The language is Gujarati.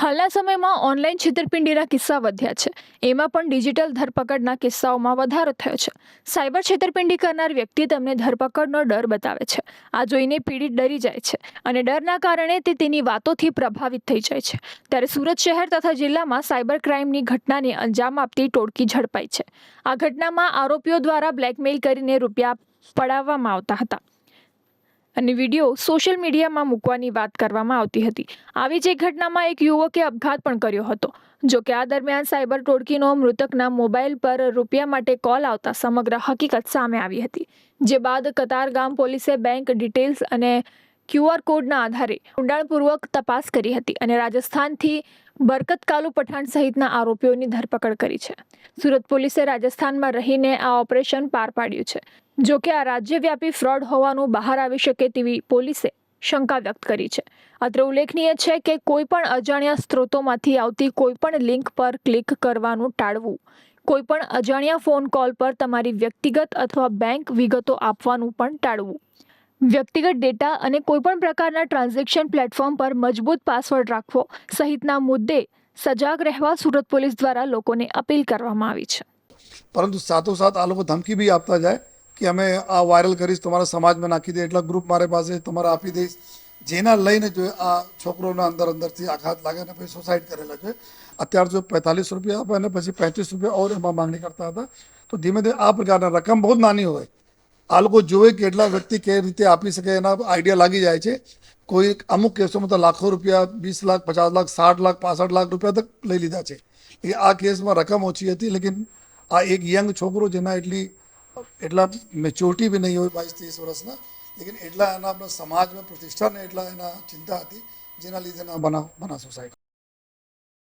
હાલના સમયમાં ઓનલાઈન છેતરપિંડીના કિસ્સા વધ્યા છે. એમાં પણ ડિજિટલ ધરપકડના કિસ્સાઓમાં વધારો થયો છે. સાયબર છેતરપિંડી કરનાર વ્યક્તિ તમને ધરપકડનો ડર બતાવે છે. આ જોઈને પીડિત ડરી જાય છે અને ડરના કારણે તે તેની વાતોથી પ્રભાવિત થઈ જાય છે. ત્યારે સુરત શહેર તથા જિલ્લામાં સાયબર ક્રાઇમની ઘટનાને અંજામ આપતી ટોળકી ઝડપાઈ છે. આ ઘટનામાં આરોપીઓ દ્વારા બ્લેકમેઇલ કરીને રૂપિયા પડાવવામાં આવતા હતા. અને વીડિયો સોશિયલ મીડિયામાં મૂકવાની વાત કરવામાં આવતી હતી. આવી જ એક ઘટનામાં એક યુવકે આપઘાત પણ કર્યો હતો. જો કે આ દરમિયાન સાયબર ટોળકીનો મૃતકના મોબાઈલ પર રૂપિયા માટે કોલ આવતા સમગ્ર હકીકત સામે આવી હતી. જે બાદ કતારગામ પોલીસે બેંક ડિટેલ્સ અને ક્યુઆર કોડના આધારે ઊંડાણપૂર્વક તપાસ કરી હતી અને રાજસ્થાનથી બરકત કાલુ પઠાણ સહિતના આરોપીઓની ધરપકડ કરી છે. સુરત પોલીસે રાજસ્થાનમાં રહીને આ ઓપરેશન પાર પાડ્યું છે. જો કે આ રાજ્યવ્યાપી ફ્રોડ હોવાનું બહાર આવી શકે તેવી પોલીસે શંકા વ્યક્ત કરી છે. અત્રે ઉલ્લેખનીય છે કે કોઈપણ અજાણ્યા સ્ત્રોતોમાંથી આવતી કોઈપણ લિંક પર ક્લિક કરવાનું ટાળવું, કોઈપણ અજાણ્યા ફોન કોલ પર તમારી વ્યક્તિગત અથવા બેંક વિગતો આપવાનું પણ ટાળવું. વ્યક્તિગત ડેટા અને કોઈપણ પ્રકારના ટ્રાન્ઝેક્શન પ્લેટફોર્મ પર મજબૂત પાસવર્ડ રાખવો સહિતના મુદ્દે સજાગ રહેવા સુરત પોલીસ દ્વારા લોકોને અપીલ કરવામાં આવી છે. પરંતુ સાથોસાથ આ લોકો ધમકી બી આપતા જાય કે અમે આ વાયરલ કરીશ, તમારા સમાજમાં નાખી દે, એટલા ગ્રુપ મારી પાસે તમારે આપી દઈશ. જેના લઈને જો આ છોકરોના અંદર અંદરથી આઘાત લાગે અને પછી સુસાઇડ કરેલા છે. અત્યારે જો પેંતાલીસ રૂપિયા આપે અને પછી પાંત્રીસ રૂપિયા ઓર એમાં માંગણી કરતા હતા, તો ધીમે ધીમે આ પ્રકારના રકમ બહુ નાની હોય. આ લોકો જોવે કે એટલા વ્યક્તિ કઈ રીતે આપી શકે એના આઈડિયા લાગી જાય છે. કોઈ અમુક કેસોમાં તો લાખો રૂપિયા, વીસ લાખ, પચાસ લાખ, સાઠ લાખ, પાસઠ લાખ રૂપિયા તક લઈ લીધા છે. એ આ કેસમાં રકમ ઓછી હતી, લેકિન આ એક યંગ છોકરો જેના એટલી, એટલા મેચ્યોરિટી બી નહીં હોય બાવીસ ત્રીસ વર્ષના, લેકિન એટલા એના આપણા સમાજમાં પ્રતિષ્ઠાને એટલા એના ચિંતા હતી, જેના લીધે એના બનાવ બના સોસાયટી